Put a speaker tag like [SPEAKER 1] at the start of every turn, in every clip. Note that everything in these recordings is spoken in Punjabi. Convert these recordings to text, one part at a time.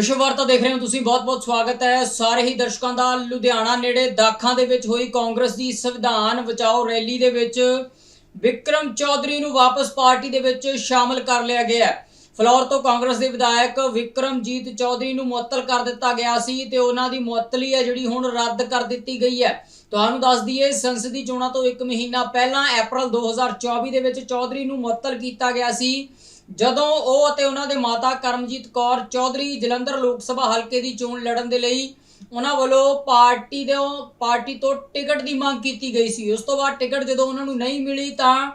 [SPEAKER 1] ਵਿਸ਼ਵ ਵਾਰਤਾ ਦੇਖ ਰਹੇ ਹੋ ਤੁਸੀਂ ਬਹੁਤ-ਬਹੁਤ ਸਵਾਗਤ ਹੈ। ਸਾਰੇ ਹੀ ਦਰਸ਼ਕਾਂ ਦਾ ਲੁਧਿਆਣਾ ਨੇੜੇ ਦਾਖਾਂ ਦੇ ਵਿੱਚ ਹੋਈ ਕਾਂਗਰਸ ਦੀ ਸੰਵਿਧਾਨ ਬਚਾਓ ਰੈਲੀ ਦੇ ਵਿੱਚ ਵਿਕਰਮ ਚੌਧਰੀ ਨੂੰ ਵਾਪਸ ਪਾਰਟੀ ਦੇ ਵਿੱਚ ਸ਼ਾਮਲ ਕਰ ਲਿਆ ਗਿਆ ਹੈ। ਫਲੋਰ ਤੋਂ ਕਾਂਗਰਸ ਦੇ ਵਿਧਾਇਕ ਵਿਕਰਮਜੀਤ ਚੌਧਰੀ ਨੂੰ ਮੁਅੱਤਲ ਕਰ ਦਿੱਤਾ ਗਿਆ ਸੀ ਤੇ ਉਹਨਾਂ ਦੀ ਮੁਅੱਤਲੀ ਹੈ ਜਿਹੜੀ ਹੁਣ ਰੱਦ ਕਰ ਦਿੱਤੀ ਗਈ ਹੈ। ਤੁਹਾਨੂੰ ਦੱਸ ਦਈਏ, ਸੰਸਦੀ ਚੋਣਾਂ ਤੋਂ 1 ਮਹੀਨਾ ਪਹਿਲਾਂ ਅਪ੍ਰੈਲ 2024 ਦੇ ਵਿੱਚ ਚੌਧਰੀ ਨੂੰ ਮੁਅੱਤਲ ਕੀਤਾ ਗਿਆ ਸੀ। ਜਦੋਂ ਉਹ ਅਤੇ ਉਹਨਾਂ ਦੇ ਮਾਤਾ ਕਰਮਜੀਤ ਕੌਰ ਚੌਧਰੀ ਜਲੰਧਰ ਲੋਕ ਸਭਾ ਹਲਕੇ ਦੀ ਚੋਣ ਲੜਨ ਦੇ ਲਈ ਉਹਨਾਂ ਵੱਲੋਂ ਪਾਰਟੀ ਦੇ ਪਾਰਟੀ ਤੋਂ ਟਿਕਟ ਦੀ ਮੰਗ ਕੀਤੀ ਗਈ ਸੀ। ਉਸ ਤੋਂ ਬਾਅਦ ਟਿਕਟ ਜਦੋਂ ਉਹਨਾਂ ਨੂੰ ਨਹੀਂ ਮਿਲੀ ਤਾਂ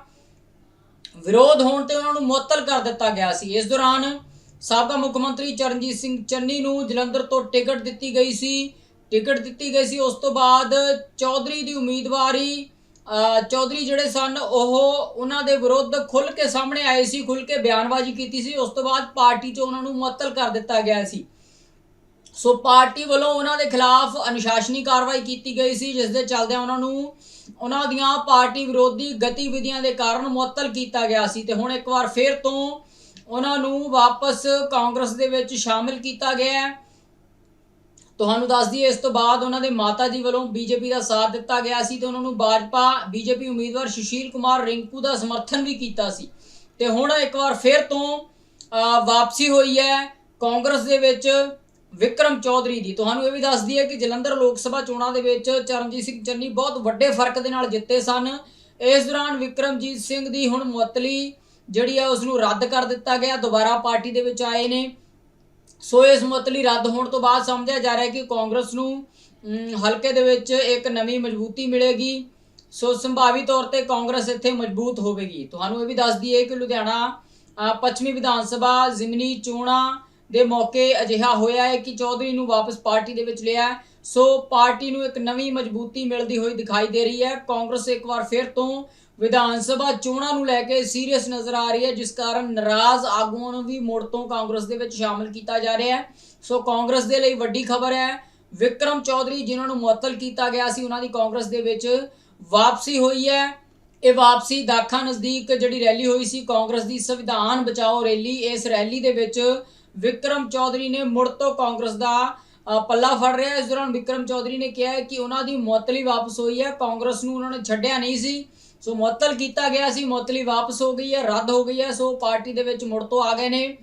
[SPEAKER 1] ਵਿਰੋਧ ਹੋਣ ਤੇ ਉਹਨਾਂ ਨੂੰ ਮੁਅੱਤਲ ਕਰ ਦਿੱਤਾ ਗਿਆ ਸੀ। ਇਸ ਦੌਰਾਨ ਸਾਬਕਾ ਮੁੱਖ ਮੰਤਰੀ ਚਰਨਜੀਤ ਸਿੰਘ ਚੰਨੀ ਨੂੰ ਜਲੰਧਰ ਤੋਂ ਟਿਕਟ ਦਿੱਤੀ ਗਈ ਸੀ। ਟਿਕਟ ਦਿੱਤੀ ਗਈ ਸੀ। ਉਸ ਤੋਂ ਬਾਅਦ ਚੌਧਰੀ ਦੀ ਉਮੀਦਵਾਰੀ ਚੌਧਰੀ ਜਿਹੜੇ ਸਨ, ਉਹ ਉਹਨਾਂ ਦੇ ਵਿਰੁੱਧ ਖੁੱਲ ਕੇ ਸਾਹਮਣੇ ਆਏ ਸੀ ਖੁੱਲ ਕੇ ਬਿਆਨਬਾਜ਼ੀ ਕੀਤੀ ਸੀ। ਉਸ ਤੋਂ ਬਾਅਦ ਪਾਰਟੀ 'ਚੋਂ ਉਹਨਾਂ ਨੂੰ ਮੁਅੱਤਲ ਕਰ ਦਿੱਤਾ ਗਿਆ ਸੀ। ਸੋ ਪਾਰਟੀ ਵੱਲੋਂ ਉਹਨਾਂ ਦੇ ਖਿਲਾਫ ਅਨੁਸ਼ਾਸਨੀ ਕਾਰਵਾਈ ਕੀਤੀ ਗਈ ਸੀ, ਜਿਸ ਦੇ ਚੱਲਦਿਆਂ ਉਹਨਾਂ ਨੂੰ ਉਹਨਾਂ ਦੀਆਂ ਪਾਰਟੀ ਵਿਰੋਧੀ ਗਤੀਵਿਧੀਆਂ ਦੇ ਕਾਰਨ ਮੁਅੱਤਲ ਕੀਤਾ ਗਿਆ ਸੀ ਤੇ ਹੁਣ ਇੱਕ ਵਾਰ ਫੇਰ ਤੋਂ ਉਹਨਾਂ ਨੂੰ ਵਾਪਸ ਕਾਂਗਰਸ ਦੇ ਵਿੱਚ ਸ਼ਾਮਿਲ ਕੀਤਾ ਗਿਆ ਹੈ। ਤੁਹਾਨੂੰ ਦੱਸ ਦਈਏ, ਇਸ ਤੋਂ ਬਾਅਦ ਉਹਨਾਂ ਦੇ ਮਾਤਾ ਜੀ ਵੱਲੋਂ ਬੀਜੇਪੀ ਦਾ ਸਾਥ ਦਿੱਤਾ ਗਿਆ ਸੀ ਤੇ ਉਹਨਾਂ ਨੂੰ ਭਾਜਪਾ ਬੀਜੇਪੀ ਉਮੀਦਵਾਰ ਸੁਸ਼ੀਲ ਕੁਮਾਰ ਰਿੰਕੂ ਦਾ ਸਮਰਥਨ ਵੀ ਕੀਤਾ ਸੀ। ਤੇ ਹੁਣ ਇੱਕ ਵਾਰ ਫੇਰ ਤੋਂ ਵਾਪਸੀ ਹੋਈ ਹੈ। ਕਾਂਗਰਸ ਦੇ ਵਿੱਚ ਵਿਕਰਮ ਚੌਧਰੀ ਦੀ। ਤੁਹਾਨੂੰ ਇਹ ਵੀ ਦੱਸਦੀ ਹੈ ਕਿ ਜਲੰਧਰ ਲੋਕ ਸਭਾ ਚੋਣਾਂ ਦੇ ਵਿੱਚ ਚਰਨਜੀਤ ਸਿੰਘ ਚੰਨੀ ਬਹੁਤ ਵੱਡੇ ਫ਼ਰਕ ਦੇ ਨਾਲ ਜਿੱਤੇ ਸਨ। ਇਸ ਦੌਰਾਨ ਵਿਕਰਮਜੀਤ ਸਿੰਘ ਦੀ ਹੁਣ ਮੁਅੱਤਲੀ ਜਿਹੜੀ ਆ ਉਸ ਨੂੰ ਰੱਦ ਕਰ ਦਿੱਤਾ ਗਿਆ। ਦੁਬਾਰਾ ਪਾਰਟੀ ਦੇ ਵਿੱਚ ਆਏ ਨੇ। ਸੋ ਇਸ ਮੁਅੱਤਲੀ ਰੱਦ ਹੋਣ ਤੋਂ ਬਾਅਦ ਸਮਝਿਆ ਜਾ ਰਿਹਾ ਹੈ ਕਿ ਕਾਂਗਰਸ ਨੂੰ ਹਲਕੇ ਦੇ ਵਿੱਚ ਇੱਕ ਨਵੀਂ ਮਜ਼ਬੂਤੀ ਮਿਲੇਗੀ। ਸੋ ਸੰਭਾਵੀ ਤੌਰ ਤੇ ਕਾਂਗਰਸ ਇੱਥੇ ਮਜ਼ਬੂਤ ਹੋਵੇਗੀ। ਤੁਹਾਨੂੰ ਇਹ ਵੀ ਦੱਸ ਦਈਏ ਕਿ ਲੁਧਿਆਣਾ ਪੱਛਮੀ ਵਿਧਾਨ ਸਭਾ, ਜ਼ਿਮਨੀ ਚੋਣਾਂ ਦੇ ਮੌਕੇ ਅਜਿਹਾ ਹੋਇਆ ਹੈ ਕਿ ਚੌਧਰੀ ਨੂੰ ਵਾਪਸ ਪਾਰਟੀ ਦੇ ਵਿੱਚ ਲਿਆ ਸੋ ਪਾਰਟੀ ਨੂੰ ਇੱਕ ਨਵੀਂ ਮਜ਼ਬੂਤੀ ਮਿਲਦੀ ਹੋਈ ਦਿਖਾਈ ਦੇ ਰਹੀ ਹੈ। ਕਾਂਗਰਸ ਇੱਕ ਵਾਰ ਫਿਰ ਤੋਂ ਵਿਧਾਨ ਸਭਾ ਚੋਣਾਂ ਨੂੰ ਲੈ ਕੇ ਸੀਰੀਅਸ ਨਜ਼ਰ ਆ ਰਹੀ ਹੈ, ਜਿਸ ਕਾਰਨ ਨਾਰਾਜ਼ ਆਗੂਆਂ ਨੂੰ ਵੀ ਮੁੜ ਤੋਂ ਕਾਂਗਰਸ ਦੇ ਵਿੱਚ ਸ਼ਾਮਲ ਕੀਤਾ ਜਾ ਰਿਹਾ ਹੈ। ਸੋ ਕਾਂਗਰਸ ਦੇ ਲਈ ਵੱਡੀ ਖਬਰ ਹੈ, ਵਿਕਰਮ ਚੌਧਰੀ ਜਿਨ੍ਹਾਂ ਨੂੰ ਮੁਅੱਤਲ ਕੀਤਾ ਗਿਆ ਸੀ, ਉਹਨਾਂ ਦੀ ਕਾਂਗਰਸ ਦੇ ਵਿੱਚ ਵਾਪਸੀ ਹੋਈ ਹੈ। ਇਹ ਵਾਪਸੀ ਦਾਖਾ ਨਜ਼ਦੀਕ ਜਿਹੜੀ ਰੈਲੀ ਹੋਈ ਸੀ, ਕਾਂਗਰਸ ਦੀ ਸੰਵਿਧਾਨ ਬਚਾਓ ਰੈਲੀ, ਇਸ ਰੈਲੀ ਦੇ ਵਿੱਚ ਵਿਕਰਮ ਚੌਧਰੀ ਨੇ ਮੁੜ ਤੋਂ ਕਾਂਗਰਸ ਦਾ ਪੱਲਾ ਫੜ ਰਿਹਾ। ਇਸ ਦੌਰਾਨ ਵਿਕਰਮ ਚੌਧਰੀ ਨੇ ਕਿਹਾ ਕਿ ਉਹਨਾਂ ਦੀ ਮੁਅੱਤਲੀ ਵਾਪਸ ਹੋਈ ਹੈ। ਕਾਂਗਰਸ ਨੂੰ ਉਹਨਾਂ ਨੇ ਛੱਡਿਆ ਨਹੀਂ ਸੀ। ਸੋ ਮੁਅੱਤਲ ਕੀਤਾ ਗਿਆ ਸੀ, ਮੁਅੱਤਲੀ ਵਾਪਸ ਹੋ ਗਈ ਹੈ, ਰੱਦ ਹੋ ਗਈ ਹੈ, ਸੋ ਪਾਰਟੀ ਦੇ ਵਿੱਚ ਮੁੜ ਤੋਂ ਆ ਗਏ ਨੇ।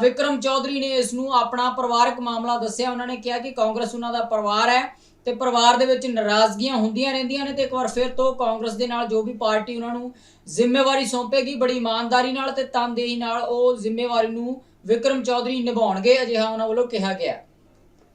[SPEAKER 1] ਵਿਕਰਮ ਚੌਧਰੀ ਨੇ ਇਸ ਨੂੰ ਆਪਣਾ ਪਰਿਵਾਰਕ ਮਾਮਲਾ ਦੱਸਿਆ, ਉਹਨਾਂ ਨੇ ਕਿਹਾ ਕਿ ਕਾਂਗਰਸ ਉਹਨਾਂ ਦਾ ਪਰਿਵਾਰ ਹੈ ਤੇ ਪਰਿਵਾਰ ਦੇ ਵਿੱਚ ਨਾਰਾਜ਼ਗੀਆਂ ਹੁੰਦੀਆਂ ਰਹਿੰਦੀਆਂ ਨੇ ਤੇ ਇੱਕ ਵਾਰ ਫਿਰ ਤੋਂ ਕਾਂਗਰਸ ਦੇ ਨਾਲ ਜੋ ਵੀ ਪਾਰਟੀ ਉਹਨਾਂ ਨੂੰ ਜ਼ਿੰਮੇਵਾਰੀ ਸੌਂਪੇਗੀ, ਬੜੀ ਇਮਾਨਦਾਰੀ ਨਾਲ ਤੇ ਤਨਦੇਹੀ ਨਾਲ ਉਹ ਜ਼ਿੰਮੇਵਾਰੀ ਨੂੰ ਵਿਕਰਮ ਚੌਧਰੀ ਨਿਭਾਉਣਗੇ, ਅਜਿਹਾ ਉਹਨਾਂ ਵੱਲੋਂ ਕਿਹਾ ਗਿਆ।